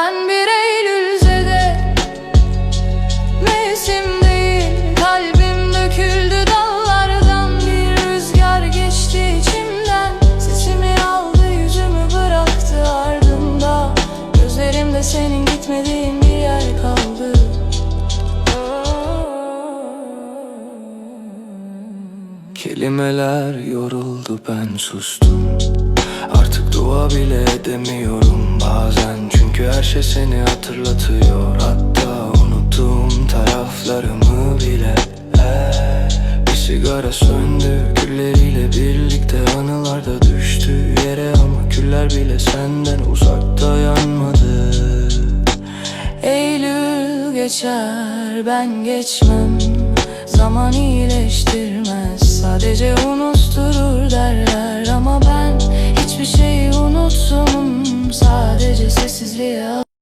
Ben bir Eylül'de de Mevsim değil. Kalbim döküldü dallardan Bir rüzgar geçti içimden. Sesimi aldı yüzümü bıraktı ardında. Gözlerimde senin gitmediğin bir yer kaldı. Kelimeler yoruldu ben sustum. Artık dua bile edemiyorum Seni hatırlatıyor. Hatta unuttuğum taraflarımı bile Eh, Bir sigara söndü. Külleriyle birlikte Anılarda düştü yere ama küller bile senden uzakta yanmadı. Eylül geçer ben geçmem. Zaman iyileştirmez derler Ama